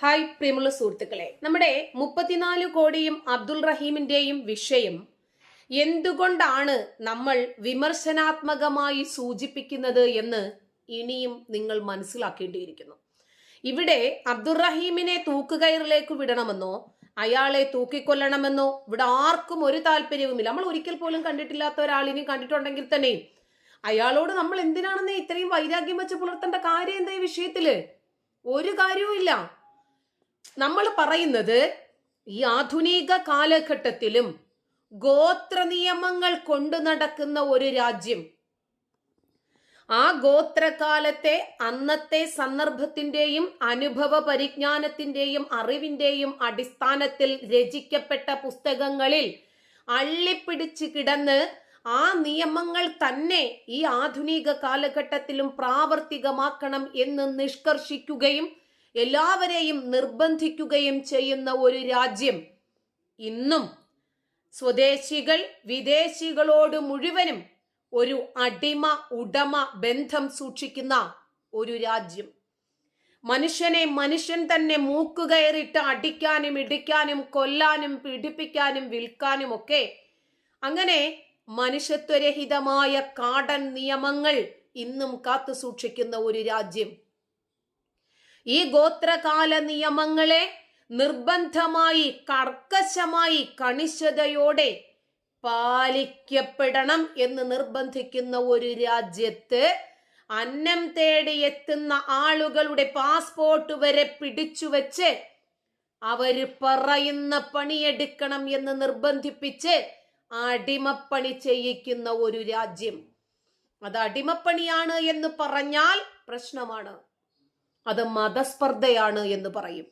Hi പ്രിയമുള്ള സുഹൃത്തുക്കളെ. നമ്മുടെ മുപ്പത്തിനാല് കോടിയും അബ്ദുൾ റഹീമിന്റെയും വിഷയം എന്തുകൊണ്ടാണ് നമ്മൾ വിമർശനാത്മകമായി സൂചിപ്പിക്കുന്നത് എന്ന് ഇനിയും നിങ്ങൾ മനസ്സിലാക്കേണ്ടിയിരിക്കുന്നു. ഇവിടെ അബ്ദുറഹീമിനെ തൂക്കുകയറിലേക്ക് വിടണമെന്നോ അയാളെ തൂക്കിക്കൊല്ലണമെന്നോ ഇവിടെ ആർക്കും ഒരു താല്പര്യവുമില്ല. നമ്മൾ ഒരിക്കൽ പോലും കണ്ടിട്ടില്ലാത്ത ഒരാളിനെ കണ്ടിട്ടുണ്ടെങ്കിൽ തന്നെ അയാളോട് നമ്മൾ എന്തിനാണെന്ന് ഇത്രയും വൈരാഗ്യം വെച്ച് പുലർത്തേണ്ട കാര്യം എന്താ ഈ വിഷയത്തിൽ? ഒരു കാര്യവും ഇല്ല നമ്മൾ പറയുന്നത് ഈ ആധുനിക കാലഘട്ടത്തിലും ഗോത്ര നിയമങ്ങൾ കൊണ്ടു നടക്കുന്ന ഒരു രാജ്യം. ആ ഗോത്രകാലത്തെ അന്നത്തെ സന്ദർഭത്തിന്റെയും അനുഭവ പരിജ്ഞാനത്തിന്റെയും അറിവിന്റെയും അടിസ്ഥാനത്തിൽ രചിക്കപ്പെട്ട പുസ്തകങ്ങളിൽ അള്ളിപ്പിടിച്ച് കിടന്ന് ആ നിയമങ്ങൾ തന്നെ ഈ ആധുനിക കാലഘട്ടത്തിലും പ്രാവർത്തികമാക്കണം എന്ന് നിഷ്കർഷിക്കുകയും എല്ലാവരെയും നിർബന്ധിക്കുകയും ചെയ്യുന്ന ഒരു രാജ്യം. ഇന്നും സ്വദേശികൾ വിദേശികളോട് മുഴുവനും ഒരു അടിമ ഉടമ ബന്ധം സൂക്ഷിക്കുന്ന ഒരു രാജ്യം. മനുഷ്യനെ മനുഷ്യൻ തന്നെ മൂക്കുകയറിട്ട് അടിക്കാനും ഇടിക്കാനും കൊല്ലാനും പീഡിപ്പിക്കാനും വിൽക്കാനും ഒക്കെ അങ്ങനെ മനുഷ്യത്വരഹിതമായ കാടൻ നിയമങ്ങൾ ഇന്നും കാത്തു സൂക്ഷിക്കുന്ന ഒരു രാജ്യം. ഈ ഗോത്രകാല നിയമങ്ങളെ നിർബന്ധമായി കർക്കശമായി കണിശതയോടെ പാലിക്കപ്പെടണം എന്ന് നിർബന്ധിക്കുന്ന ഒരു രാജ്യത്ത് അന്നം തേടി എത്തുന്ന ആളുകളുടെ പാസ്പോർട്ട് വരെ പിടിച്ചു വച്ച് അവർ പറയുന്ന പണിയെടുക്കണം എന്ന് നിർബന്ധിപ്പിച്ച് അടിമപ്പണി ചെയ്യിക്കുന്ന ഒരു രാജ്യം. അത് അടിമപ്പണിയാണ് എന്ന് പറഞ്ഞാൽ പ്രശ്നമാണ്. അത് മതസ്പർദ്ധയാണ് എന്ന് പറയും.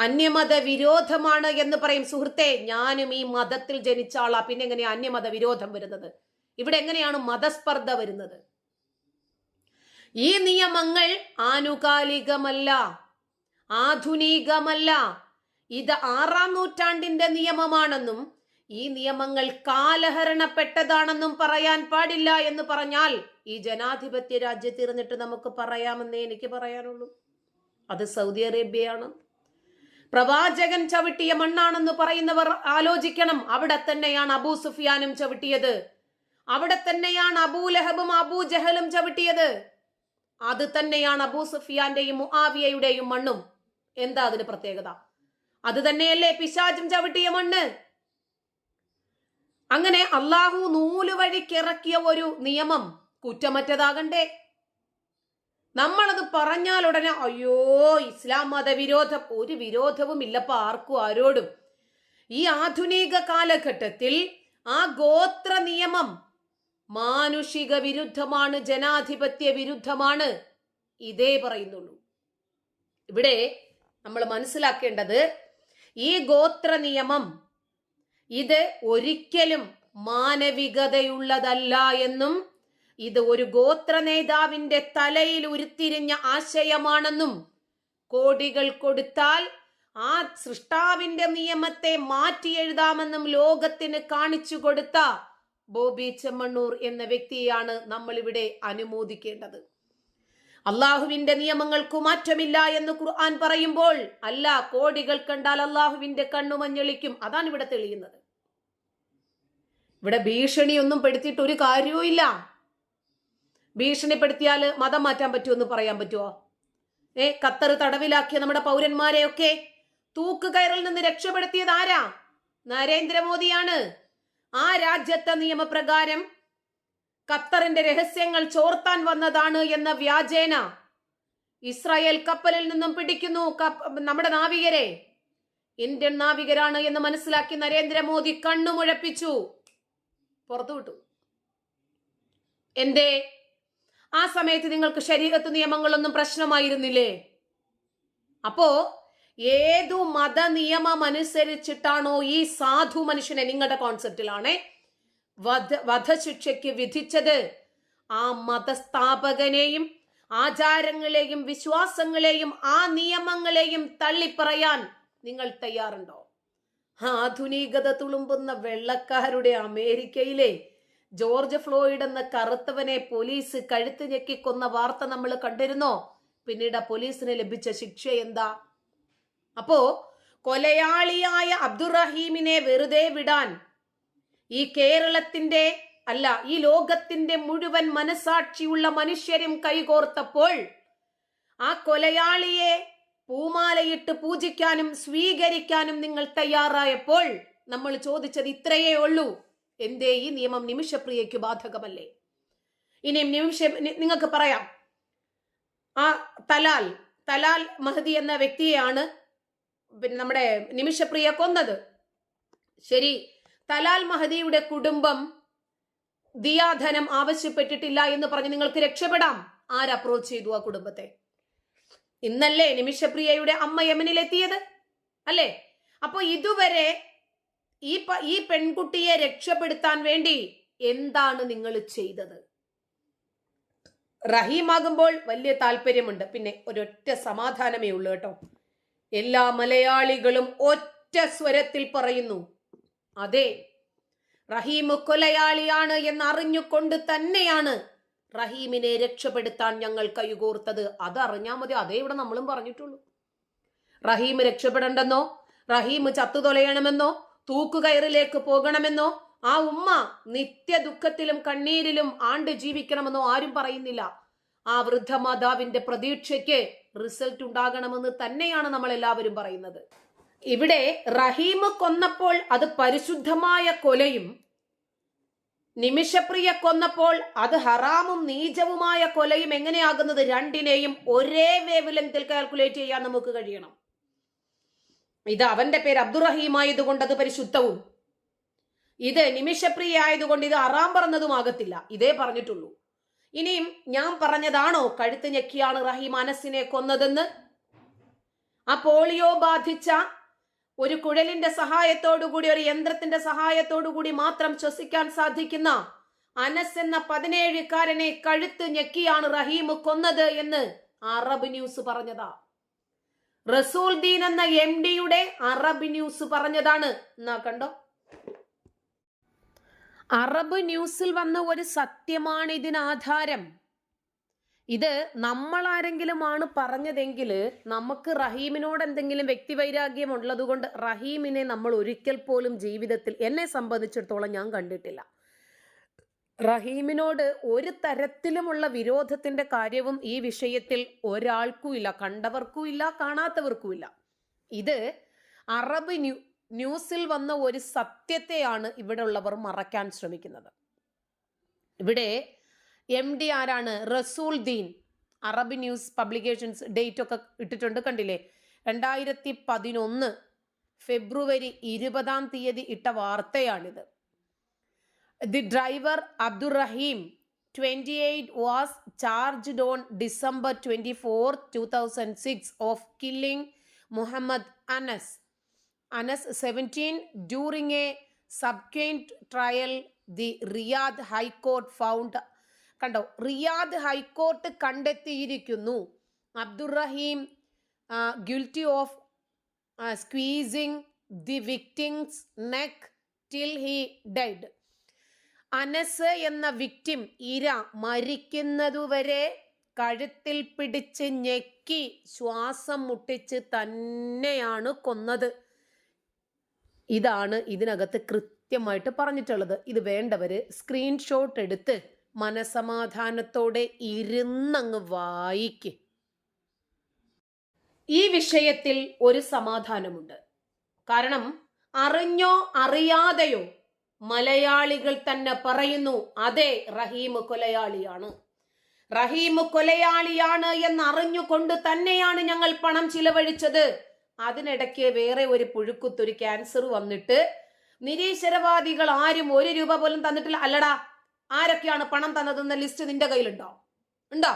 അന്യമത വിരോധമാണ് എന്ന് പറയും. സുഹൃത്തെ ഞാനും ഈ മതത്തിൽ ജനിച്ച ആളാ. പിന്നെ എങ്ങനെയാ അന്യമത വിരോധം വരുന്നത്? ഇവിടെ എങ്ങനെയാണ് മതസ്പർദ്ധ വരുന്നത്? ഈ നിയമങ്ങൾ ആനുകാലികമല്ല. ആധുനികമല്ല. ഇത് ആറാം നൂറ്റാണ്ടിന്റെ നിയമമാണെന്നും ഈ നിയമങ്ങൾ കാലഹരണപ്പെട്ടതാണെന്നും പറയാൻ പാടില്ല എന്ന് പറഞ്ഞാൽ ഈ ജനാധിപത്യ രാജ്യത്തിരുന്നിട്ട് നമുക്ക് പറയാമെന്നേ എനിക്ക് പറയാനുള്ളൂ. അത് സൗദി അറേബ്യയാണ്. പ്രവാചകൻ ചവിട്ടിയ മണ്ണാണെന്ന് പറയുന്നവർ ആലോചിക്കണം. അവിടെ തന്നെയാണ് അബൂ സുഫിയാനും ചവിട്ടിയത്. അവിടെ തന്നെയാണ് അബൂ ലഹബും അബൂ ജഹലും ചവിട്ടിയത്. അത് തന്നെയാണ് അബൂ സുഫിയാന്റെയും മുആവിയയുടെയും മണ്ണും. എന്താ അതിന് പ്രത്യേകത? അത് തന്നെയല്ലേ പിശാചും ചവിട്ടിയ മണ്ണ്? അങ്ങനെ അള്ളാഹു നൂൽ വഴിക്കിറക്കിയ ഒരു നിയമം കുറ്റമറ്റതാകണ്ടേ? നമ്മളത് പറഞ്ഞാൽ ഉടനെ അയ്യോ ഇസ്ലാം മതവിരോധം ഒരു വിരോധവും ഇല്ലപ്പോ ആർക്കും ആരോടും. ഈ ആധുനിക കാലഘട്ടത്തിൽ ആ ഗോത്ര നിയമം മാനുഷിക വിരുദ്ധമാണ് ജനാധിപത്യ വിരുദ്ധമാണ്. ഇതേ പറയുന്നുള്ളൂ. ഇവിടെ നമ്മൾ മനസ്സിലാക്കേണ്ടത് ഈ ഗോത്ര നിയമം ഇത് ഒരിക്കലും മാനവികതയുള്ളതല്ല എന്നും ഇത് ഒരു ഗോത്ര നേതാവിന്റെ തലയിൽ ഉരുത്തിരിഞ്ഞ ആശയമാണെന്നും കോടികൾ കൊടുത്താൽ ആ സൃഷ്ടാവിന്റെ നിയമത്തെ മാറ്റി എഴുതാമെന്നും ലോകത്തിന് കാണിച്ചു കൊടുത്ത ബോബി ചെമ്മണ്ണൂർ എന്ന വ്യക്തിയാണ് നമ്മളിവിടെ അനുമോദിക്കേണ്ടത്. അള്ളാഹുവിന്റെ നിയമങ്ങൾക്ക് മാറ്റമില്ല എന്ന് ഖുർആൻ പറയുമ്പോൾ അല്ല കോടികൾ കണ്ടാൽ അള്ളാഹുവിന്റെ കണ്ണു മഞ്ഞളിക്കും. അതാണ് ഇവിടെ തെളിയുന്നത്. ഇവിടെ ഭീഷണിയൊന്നും പെടുത്തിയിട്ട് ഒരു കാര്യവും ഇല്ല. ഭീഷണിപ്പെടുത്തിയാൽ മതം മാറ്റാൻ പറ്റുമെന്ന് പറയാൻ പറ്റുമോ? ഏ ഖത്തർ തടവിലാക്കിയ നമ്മുടെ പൗരന്മാരെയൊക്കെ തൂക്കുകയറിൽ നിന്ന് രക്ഷപ്പെടുത്തിയത് ആരാ? നരേന്ദ്രമോദിയാണ്. ആ രാജ്യത്തെ നിയമപ്രകാരം ഖത്തറിന്റെ രഹസ്യങ്ങൾ ചോർത്താൻ വന്നതാണ് എന്ന വ്യാജേന. ഇസ്രായേൽ കപ്പലിൽ നിന്നും പിടിക്കുന്നു നമ്മുടെ നാവികരെ. ഇന്ത്യൻ നാവികരാണ് എന്ന് മനസ്സിലാക്കി നരേന്ദ്രമോദി കണ്ണുമുഴപ്പിച്ചു. പുറത്തുവിട്ടു. എന്തേ? ആ സമയത്ത് നിങ്ങൾക്ക് ശരീരത്ത് നിയമങ്ങളൊന്നും പ്രശ്നമായിരുന്നില്ലേ? അപ്പോ ഏതു മത നിയമം അനുസരിച്ചിട്ടാണോ ഈ സാധു മനുഷ്യനെ നിങ്ങളുടെ കോൺസെപ്റ്റിലാണേ വധ വധശിക്ഷയ്ക്ക് വിധിച്ചത് ആ മതസ്ഥാപകനെയും ആചാരങ്ങളെയും വിശ്വാസങ്ങളെയും ആ നിയമങ്ങളെയും തള്ളിപ്പറയാൻ നിങ്ങൾ തയ്യാറുണ്ടോ? ആധുനികത തുളുമ്പുന്ന വെള്ളക്കാരുടെ അമേരിക്കയിലെ ജോർജ് ഫ്ലോയിഡ് എന്ന കറുത്തവനെ പോലീസ് കഴുത്ത് ഞെക്കിക്കൊന്ന വാർത്ത നമ്മൾ കണ്ടിരുന്നോ? പിന്നീട് പോലീസിന് ലഭിച്ച ശിക്ഷ എന്താ? അപ്പോ കൊലയാളിയായ അബ്ദുറഹീമിനെ വെറുതെ വിടാൻ ഈ കേരളത്തിന്റെ അല്ല ഈ ലോകത്തിന്റെ മുഴുവൻ മനസാക്ഷിയുള്ള മനുഷ്യരും കൈകോർത്തപ്പോൾ ആ കൊലയാളിയെ പൂമാലയിട്ട് പൂജിക്കാനും സ്വീകരിക്കാനും നിങ്ങൾ തയ്യാറായപ്പോൾ നമ്മൾ ചോദിച്ചത് ഇത്രയേ ഉള്ളൂ. എന്തേ ഈ നിയമം നിമിഷപ്രിയയ്ക്ക് ബാധകമല്ലേ? ഇനിയും നിമിഷ നിങ്ങൾക്ക് പറയാം. ആ തലാൽ തലാൽ മഹദി എന്ന വ്യക്തിയെയാണ് പിന്നെ നമ്മുടെ നിമിഷപ്രിയ കൊന്നത്. ശരി തലാൽ മഹദിയുടെ കുടുംബം ദിയാധനം ആവശ്യപ്പെട്ടിട്ടില്ല എന്ന് പറഞ്ഞ് നിങ്ങൾക്ക് രക്ഷപ്പെടാം. ആര് അപ്രോച്ച് ചെയ്തു ആ കുടുംബത്തെ? ഇന്നല്ലേ നിമിഷപ്രിയയുടെ അമ്മ യമനിൽ യമനിലെത്തിയത്? അല്ലേ? അപ്പൊ ഇതുവരെ ഈ ഈ പെൺകുട്ടിയെ രക്ഷപ്പെടുത്താൻ വേണ്ടി എന്താണ് നിങ്ങൾ ചെയ്തത്? റഹീമാകുമ്പോൾ വലിയ താല്പര്യമുണ്ട്. പിന്നെ ഒരൊറ്റ സമാധാനമേ ഉള്ളൂ കേട്ടോ. എല്ലാ മലയാളികളും ഒറ്റ സ്വരത്തിൽ പറയുന്നു. അതെ റഹീം കൊലയാളിയാണ് എന്ന് അറിഞ്ഞുകൊണ്ട് തന്നെയാണ് റഹീമിനെ രക്ഷപ്പെടുത്താൻ ഞങ്ങൾ കൈകോർത്തത്. അതറിഞ്ഞാ മതി. അതേ ഇവിടെ നമ്മളും പറഞ്ഞിട്ടുള്ളൂ. റഹീം രക്ഷപ്പെടണ്ടെന്നോ? റഹീം ചത്തുതൊലയണമെന്നോ? തൂക്കുകയറിലേക്ക് പോകണമെന്നോ? ആ ഉമ്മ നിത്യ ദുഃഖത്തിലും കണ്ണീരിലും ആണ്ട് ജീവിക്കണമെന്നോ ആരും പറയുന്നില്ല. ആ വൃദ്ധമാതാവിന്റെ പ്രതീക്ഷയ്ക്ക് റിസൾട്ട് ഉണ്ടാകണമെന്ന് തന്നെയാണ് നമ്മൾ എല്ലാവരും പറയുന്നത്. ഇവിടെ റഹീം കൊന്നപ്പോൾ അത് പരിശുദ്ധമായ കൊലയും നിമിഷപ്രിയ കൊന്നപ്പോൾ അത് ഹറാമും നീചവുമായ കൊലയും എങ്ങനെയാകുന്നത് രണ്ടിനെയും ഒരേ വേവ് കാൽക്കുലേറ്റ് ചെയ്യാൻ നമുക്ക് കഴിയണം. ഇത് അവന്റെ പേര് അബ്ദുറഹീം ആയതുകൊണ്ട് അത് പരിശുദ്ധവും. ഇത് നിമിഷപ്രിയ ആയതുകൊണ്ട് ഇത് അറാം പറഞ്ഞതുമാകത്തില്ല ഇതേ പറഞ്ഞിട്ടുള്ളൂ. ഇനിയും ഞാൻ പറഞ്ഞതാണോ? കഴുത്ത് ഞെക്കിയാണ് റഹീം അനസിനെ കൊന്നതെന്ന്. ആ പോളിയോ ബാധിച്ച ഒരു കുഴലിന്റെ സഹായത്തോടുകൂടി ഒരു യന്ത്രത്തിന്റെ സഹായത്തോടുകൂടി മാത്രം ശ്വസിക്കാൻ സാധിക്കുന്ന അനസ് എന്ന പതിനേഴുകാരനെ കഴുത്ത് ഞെക്കിയാണ് റഹീം കൊന്നത് എന്ന് അറബ് ന്യൂസ് പറഞ്ഞതാ. റസൂൽ ദീൻ എന്ന എം ഡിയുടെ അറബ് ന്യൂസ് പറഞ്ഞതാണ്. എന്നാ കണ്ടോ? അറബ് ന്യൂസിൽ വന്ന ഒരു സത്യമാണ് ഇതിന് ആധാരം. ഇത് നമ്മൾ ആരെങ്കിലുമാണ് പറഞ്ഞതെങ്കിൽ നമുക്ക് റഹീമിനോട് എന്തെങ്കിലും വ്യക്തിവൈരാഗ്യം ഉള്ളതുകൊണ്ട് റഹീമിനെ നമ്മൾ ഒരിക്കൽ പോലും ജീവിതത്തിൽ എന്നെ സംബന്ധിച്ചിടത്തോളം ഞാൻ കണ്ടിട്ടില്ല. റഹീമിനോട് ഒരു തരത്തിലുമുള്ള വിരോധത്തിന്റെ കാര്യവും ഈ വിഷയത്തിൽ ഒരാൾക്കും ഇല്ല കണ്ടവർക്കും ഇല്ല കാണാത്തവർക്കും ഇല്ല ഇത് അറബ് ന്യൂ ന്യൂസിൽ വന്ന ഒരു സത്യത്തെയാണ് ഇവിടെ ഉള്ളവർ മറക്കാൻ ശ്രമിക്കുന്നത്. ഇവിടെ എം ഡി ആരാണ്? Rasool Deen. Arab News publications date ഒക്കെ ഇട്ടിട്ടുണ്ട് കണ്ടില്ലേ? രണ്ടായിരത്തി പതിനൊന്ന് ഫെബ്രുവരി ഇരുപതാം തീയതി ഇട്ട വാർത്തയാണിത്. The driver Abdurahim twenty eight was charged on December twenty four two thousand six of killing Muhammad Anas. Anas seventeen during a subsequent trial the Riyadh high court found കണ്ടോ? റിയാദ് ഹൈക്കോർട്ട് കണ്ടെത്തിയിരിക്കുന്നു. Abdurahim guilty of squeezing the victim's neck till he died Anas എന്ന victim ഇര മരിക്കുന്നതുവരെ കഴുത്തിൽ പിടിച്ച് ഞെക്കി ശ്വാസം മുട്ടിച്ച് തന്നെയാണ് കൊന്നത്. ഇതാണ് ഇതിനകത്ത് കൃത്യമായിട്ട് പറഞ്ഞിട്ടുള്ളത്. ഇത് വേണ്ടവർ സ്ക്രീൻഷോട്ട് എടുത്ത് മനസമാധാനത്തോടെ ഇരുന്നങ്ങ് വായിക്ക്. ഈ വിഷയത്തിൽ ഒരു സമാധാനമുണ്ട്. കാരണം അറിഞ്ഞോ അറിയാതെയോ മലയാളികൾ തന്നെ പറയുന്നു അതെ റഹീം കൊലയാളിയാണ്. റഹീം കൊലയാളിയാണ് എന്നറിഞ്ഞുകൊണ്ട് തന്നെയാണ് ഞങ്ങൾ പണം ചിലവഴിച്ചത്. അതിനിടയ്ക്ക് വേറെ ഒരു പുഴുക്കുത്തൊരു ക്യാൻസർ വന്നിട്ട് നിരീശ്വരവാദികൾ ആരും ഒരു രൂപ പോലും തന്നിട്ടില്ല. അല്ലടാ ആരൊക്കെയാണ് പണം തന്നതെന്ന ലിസ്റ്റ് നിന്റെ കയ്യിലുണ്ടോ? ഉണ്ടോ?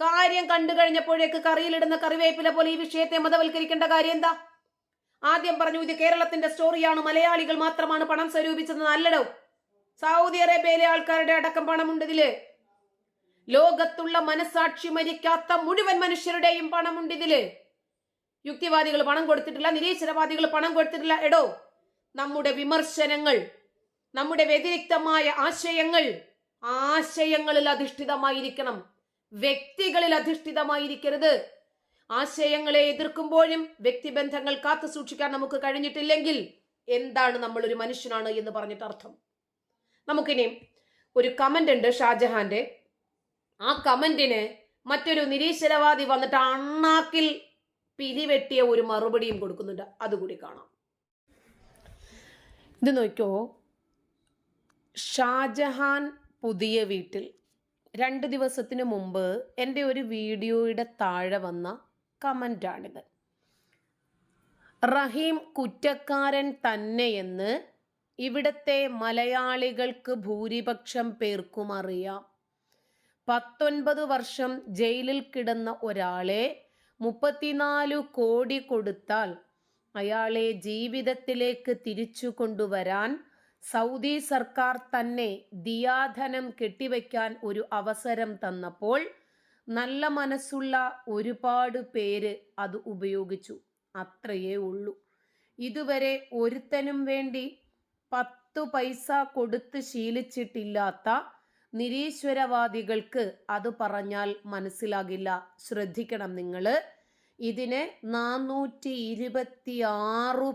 കാര്യം കണ്ടു കഴിഞ്ഞപ്പോഴേക്ക് കറിയിലിടുന്ന കറിവേപ്പില പോലെ ഈ വിഷയത്തെ മതവൽക്കരിക്കേണ്ട കാര്യം എന്താ? ആദ്യം പറഞ്ഞു ഇത് കേരളത്തിന്റെ സ്റ്റോറിയാണ് മലയാളികൾ മാത്രമാണ് പണം സ്വരൂപിച്ചത് നല്ലടോ സൗദി അറേബ്യയിലെ ആൾക്കാരുടെ അടക്കം പണമുണ്ട് ഇതിൽ. ലോകത്തുള്ള മനസാക്ഷി മരിക്കാത്ത മുഴുവൻ മനുഷ്യരുടെയും പണമുണ്ട് ഇതിൽ. യുക്തിവാദികൾ പണം കൊടുത്തിട്ടില്ല നിരീശ്വരവാദികൾ പണം കൊടുത്തിട്ടില്ല. എടോ നമ്മുടെ വിമർശനങ്ങൾ നമ്മുടെ വ്യതിരിക്തമായ ആശയങ്ങൾ ആശയങ്ങളിൽ അധിഷ്ഠിതമായിരിക്കണം. വ്യക്തികളിൽ അധിഷ്ഠിതമായിരിക്കരുത്. ആശയങ്ങളെ എതിർക്കുമ്പോഴും വ്യക്തിബന്ധങ്ങൾ കാത്തു സൂക്ഷിക്കാൻ നമുക്ക് കഴിഞ്ഞിട്ടില്ലെങ്കിൽ എന്താണ് നമ്മൾ ഒരു മനുഷ്യനാണ് എന്ന് പറഞ്ഞിട്ട് അർത്ഥം? നമുക്കിനി ഒരു കമന്റ് ഉണ്ട് ഷാജഹാന്റെ. ആ കമന്റിന് മറ്റൊരു നിരീശ്വരവാദി വന്നിട്ട് അണ്ണാക്കിൽ പിരിവെട്ടിയ ഒരു മറുപടിയും കൊടുക്കുന്നുണ്ട്. അതുകൂടി കാണാം. ഇത് നോക്കിയോ? ഷാജഹാൻ പുതിയ വീട്ടിൽ രണ്ട് ദിവസത്തിന് മുമ്പ് എന്റെ ഒരു വീഡിയോയുടെ താഴെ വന്ന കമന്റാണിത്. റഹീം കുറ്റക്കാരൻ തന്നെയെന്ന് ഇവിടത്തെ മലയാളികൾക്ക് ഭൂരിപക്ഷം പേർക്കും അറിയാം. പത്തൊൻപത് വർഷം ജയിലിൽ കിടന്ന ഒരാളെ മുപ്പത്തിനാല് കോടി കൊടുത്താൽ അയാളെ ജീവിതത്തിലേക്ക് തിരിച്ചു കൊണ്ടുവരാൻ സൗദി സർക്കാർ തന്നെ ദിയാധനം കെട്ടിവെക്കാൻ ഒരു അവസരം തന്നപ്പോൾ നല്ല മനസ്സുള്ള ഒരുപാട് പേര് അത് ഉപയോഗിച്ചു. അത്രയേ ഉള്ളൂ. ഇതുവരെ ഒരുത്തനും വേണ്ടി പത്തു പൈസ കൊടുത്ത് ശീലിച്ചിട്ടില്ലാത്ത നിരീശ്വരവാദികൾക്ക് അത് പറഞ്ഞാൽ മനസ്സിലാകില്ല. ശ്രദ്ധിക്കണം നിങ്ങൾ ഇതിന് നാനൂറ്റി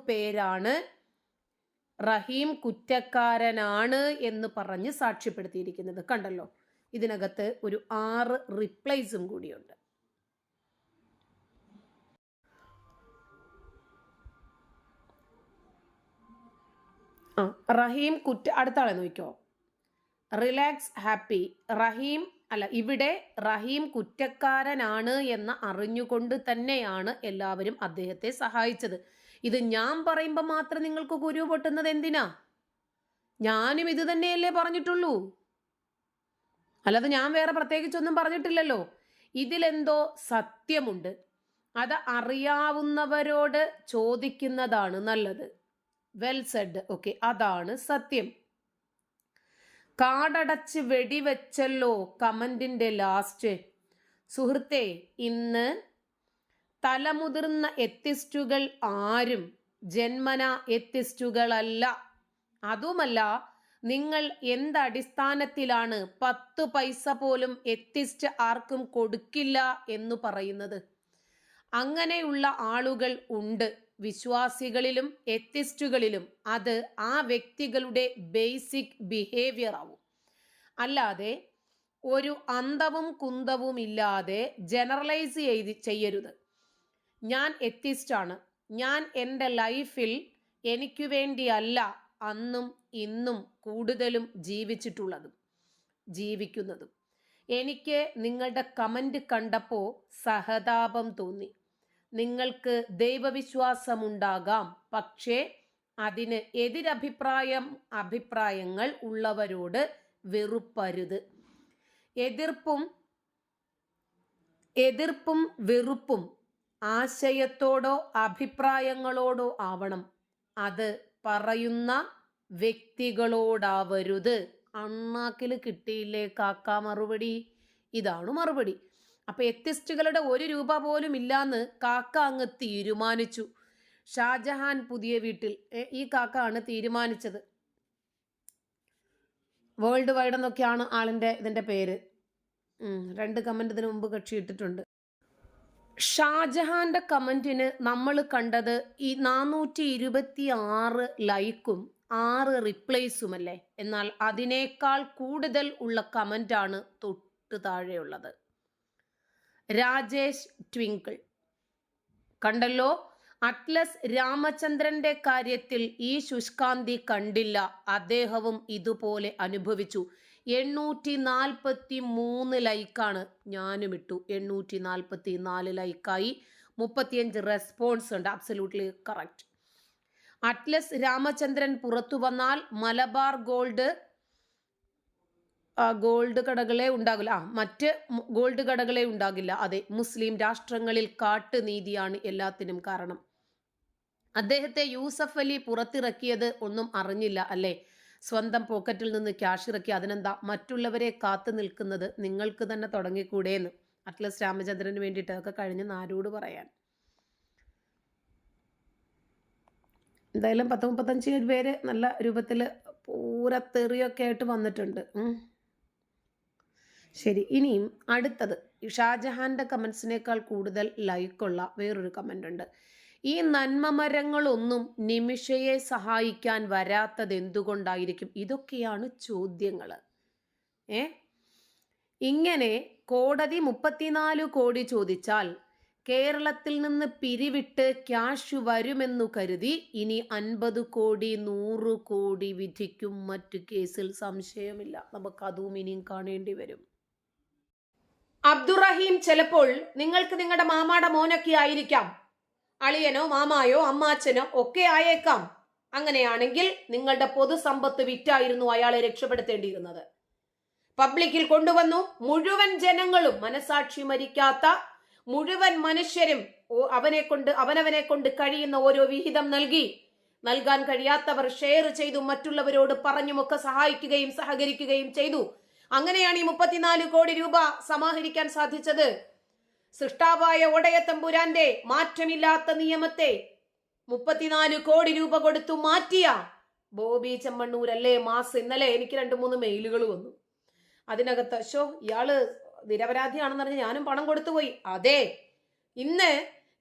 പേരാണ് റഹീം കുറ്റക്കാരനാണ് എന്ന് പറഞ്ഞ് സാക്ഷ്യപ്പെടുത്തിയിരിക്കുന്നത് കണ്ടല്ലോ. ഇതിനകത്ത് ഒരു ആറ് റിപ്ലൈസും കൂടിയുണ്ട്. ആ റഹീം കുറ്റ അടുത്ത ആളെ റിലാക്സ് ഹാപ്പി. റഹീം അല്ല ഇവിടെ റഹീം കുറ്റക്കാരനാണ് എന്ന് അറിഞ്ഞുകൊണ്ട് തന്നെയാണ് എല്ലാവരും അദ്ദേഹത്തെ സഹായിച്ചത്. ഇത് ഞാൻ പറയുമ്പോൾ മാത്രം നിങ്ങൾക്ക് കുരു പൊട്ടുന്നത് എന്തിനാ? ഞാനും ഇത് തന്നെയല്ലേ പറഞ്ഞിട്ടുള്ളൂ. അല്ലാതെ ഞാൻ വേറെ പ്രത്യേകിച്ചൊന്നും പറഞ്ഞിട്ടില്ലല്ലോ. ഇതിലെന്തോ സത്യമുണ്ട്. അത് അറിയാവുന്നവരോട് ചോദിക്കുന്നതാണ് നല്ലത്. വെൽ സെഡ് ഓക്കെ അതാണ് സത്യം. കാടടച്ച് വെടിവെച്ചല്ലോ കമന്റിന്റെ ലാസ്റ്റ് സുഹൃത്തെ ഇന്ന് തലമുതിർന്ന എത്തിസ്റ്റുകൾ ആരും ജന്മന എത്തിസ്റ്റുകളല്ല. അതുമല്ല നിങ്ങൾ എന്തടിസ്ഥാനത്തിലാണ് പത്ത് പൈസ പോലും എത്തിസ്റ്റ് ആർക്കും കൊടുക്കില്ല എന്ന് പറയുന്നത്? അങ്ങനെയുള്ള ആളുകൾ ഉണ്ട്. വിശ്വാസികളിലും എത്തിസ്റ്റുകളിലും അത് ആ വ്യക്തികളുടെ ബേസിക് ബിഹേവിയർ ആവും അല്ലാതെ ഒരു അന്തവും കുന്തവും ഇല്ലാതെ ജനറലൈസ് ചെയ്ത് ചെയ്യരുത്. ഞാൻ എത്തിസ്റ്റാണ്. ഞാൻ എന്റെ ലൈഫിൽ എനിക്ക് വേണ്ടിയല്ല അന്നും ഇന്നും കൂടുതലും ജീവിച്ചിട്ടുള്ളതും ജീവിക്കുന്നതും. എനിക്ക് നിങ്ങളുടെ കമന്റ് കണ്ടപ്പോൾ സഹതാപം തോന്നി. നിങ്ങൾക്ക് ദൈവവിശ്വാസമുണ്ടാകാം പക്ഷേ അതിന് എതിരഭിപ്രായം അഭിപ്രായങ്ങൾ ഉള്ളവരോട് വെറുപ്പരുത്. എതിർപ്പും എതിർപ്പും വെറുപ്പും ആശയത്തോടോ അഭിപ്രായങ്ങളോടോ ആവണം. അത് പറയുന്ന വ്യക്തികളോടാവരുത്. അണ്ണാക്കിൽ കിട്ടിയില്ലേ കാക്ക മറുപടി? ഇതാണ് മറുപടി. അപ്പൊ എത്തിസ്റ്റുകളുടെ ഒരു രൂപ പോലും ഇല്ലാന്ന് കാക്ക അങ്ങ് തീരുമാനിച്ചു. ഷാജഹാൻ പുതിയ വീട്ടിൽ ഈ കാക്ക ആണ് തീരുമാനിച്ചത്. വേൾഡ് വൈഡ് എന്നൊക്കെയാണ് ആളിന്റെ ഇതിന്റെ പേര്. രണ്ട് കമന്റ് ഇതിനു മുമ്പ് കക്ഷി ഇട്ടിട്ടുണ്ട് ഷാജഹാന്റെ കമന്റിന് നമ്മൾ കണ്ടത് ഈ നാനൂറ്റി ഇരുപത്തി ആറ് ലൈക്കും ആറ് റിപ്ലൈസുമല്ലേ? എന്നാൽ അതിനേക്കാൾ കൂടുതൽ ഉള്ള കമന്റാണ് തൊട്ട് താഴെയുള്ളത്. രാജേഷ് ട്വിങ്കിൾ. കണ്ടല്ലോ? അറ്റ്ലസ് രാമചന്ദ്രന്റെ കാര്യത്തിൽ ഈ ശുഷ്കാന്തി കണ്ടില്ല. അദ്ദേഹവും ഇതുപോലെ അനുഭവിച്ചു. എണ്ണൂറ്റി നാൽപ്പത്തി മൂന്ന് ലൈക്കാണ് ഞാനും ഇട്ടു. എണ്ണൂറ്റി നാൽപ്പത്തി നാല് ലൈക്കായി. മുപ്പത്തിയഞ്ച് റെസ്പോൺസ് ഉണ്ട്. Absolutely correct. അറ്റ്ലസ് രാമചന്ദ്രൻ പുറത്തു വന്നാൽ മലബാർ ഗോൾഡ് ഗോൾഡ് കടകളെ ഉണ്ടാകില്ല. ആ മറ്റ് ഗോൾഡ് കടകളെ ഉണ്ടാകില്ല. അതെ മുസ്ലിം രാഷ്ട്രങ്ങളിൽ കാട്ടുനീതിയാണ് എല്ലാത്തിനും കാരണം. അദ്ദേഹത്തെ യൂസഫ് അലി പുറത്തിറക്കിയത് ഒന്നും അറിഞ്ഞില്ല അല്ലേ? സ്വന്തം പോക്കറ്റിൽ നിന്ന് ക്യാഷ് ഇറക്കി അതിനെന്താ മറ്റുള്ളവരെ കാത്തു നിൽക്കുന്നത് നിങ്ങൾക്ക് തന്നെ തുടങ്ങിക്കൂടേന്ന് അറ്റ്ലസ് രാമചന്ദ്രന് വേണ്ടിയിട്ട് അതൊക്കെ കഴിഞ്ഞ് നാരോട് പറയാൻ. എന്തായാലും പത്ത് മുപ്പത്തഞ്ച് പേര് നല്ല രൂപത്തിൽ പൂര തെറിയൊക്കെ ആയിട്ട് വന്നിട്ടുണ്ട്. ശരി ഇനിയും അടുത്തത്. ഷാജഹാന്റെ കമൻസിനേക്കാൾ കൂടുതൽ ലൈക്കുള്ള വേറൊരു കമന്റ് ഉണ്ട്. ഈ നന്മ മരങ്ങളൊന്നും നിമിഷയെ സഹായിക്കാൻ വരാത്തത് എന്തുകൊണ്ടായിരിക്കും ഇതൊക്കെയാണ് ചോദ്യങ്ങൾ ഏ? ഇങ്ങനെ കോടതി മുപ്പത്തിനാല് കോടി ചോദിച്ചാൽ കേരളത്തിൽ നിന്ന് പിരിവിട്ട് ക്യാഷ് വരുമെന്നു കരുതി ഇനി അൻപത് കോടി നൂറ് കോടി വിധിക്കും. മറ്റു കേസിൽ സംശയമില്ല. നമുക്ക് അതും ഇനിയും കാണേണ്ടി വരും. അബ്ദുറഹീം ചിലപ്പോൾ നിങ്ങൾക്ക് നിങ്ങളുടെ മാമാടെ മോനൊക്കെ ആയിരിക്കാം. അളിയനോ മാമായോ അമ്മാച്ചനോ ഒക്കെ ആയേക്കാം. അങ്ങനെയാണെങ്കിൽ നിങ്ങളുടെ പൊതുസമ്പത്ത് വിറ്റായിരുന്നു അയാളെ രക്ഷപ്പെടുത്തേണ്ടിയിരുന്നത്. പബ്ലിക്കിൽ കൊണ്ടുവന്നു. മുഴുവൻ ജനങ്ങളും മനസാക്ഷി മരിക്കാത്ത മുഴുവൻ മനുഷ്യരും അവനെ കൊണ്ട് അവനവനെ കൊണ്ട് കഴിയുന്ന ഓരോ വിഹിതം നൽകി. നൽകാൻ കഴിയാത്തവർ ഷെയർ ചെയ്തു മറ്റുള്ളവരോട് പറഞ്ഞുമൊക്കെ സഹായിക്കുകയും സഹകരിക്കുകയും ചെയ്തു. അങ്ങനെയാണ് ഈ മുപ്പത്തിനാല് കോടി രൂപ സമാഹരിക്കാൻ സാധിച്ചത്. സൃഷ്ടാവായ ഒടയ തമ്പുരാന്റെ മാറ്റമില്ലാത്ത നിയമത്തെ മുപ്പത്തിനാല് കോടി രൂപ കൊടുത്തു മാറ്റിയ ബോബി ചെമ്മണ്ണൂരല്ലേ? മാസ് ഇന്നലെ എനിക്ക് രണ്ട് മൂന്ന് മെയിലുകൾ വന്നു. അതിനകത്ത് അശോ ഇയാൾ നിരപരാധിയാണെന്ന് പറഞ്ഞ് ഞാനും പണം കൊടുത്തു പോയി. അതെ ഇന്ന്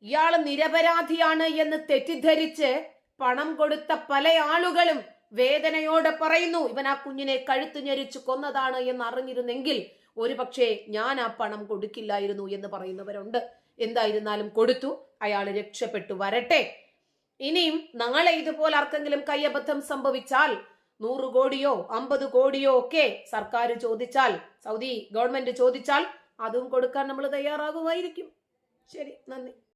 ഇയാൾ നിരപരാധിയാണ് എന്ന് തെറ്റിദ്ധരിച്ച് പണം കൊടുത്ത പല ആളുകളും വേദനയോടെ പറയുന്നു ഇവൻ ആ കുഞ്ഞിനെ കഴുത്തു ഞെരിച്ചു കൊന്നതാണ് എന്ന് അറിഞ്ഞിരുന്നെങ്കിൽ ഒരുപക്ഷെ ഞാൻ ആ പണം കൊടുക്കില്ലായിരുന്നു എന്ന് പറയുന്നവരുണ്ട്. എന്തായിരുന്നാലും കൊടുത്തു അയാൾ രക്ഷപ്പെട്ടു വരട്ടെ. ഇനിയും നാളെ ഇതുപോലെ ആർക്കെങ്കിലും കയ്യബദ്ധം സംഭവിച്ചാൽ നൂറ് കോടിയോ അമ്പത് കോടിയോ ഒക്കെ സർക്കാർ ചോദിച്ചാൽ സൗദി ഗവൺമെന്റ് ചോദിച്ചാൽ അതും കൊടുക്കാൻ നമ്മൾ തയ്യാറാകുമായിരിക്കും. ശരി നന്ദി.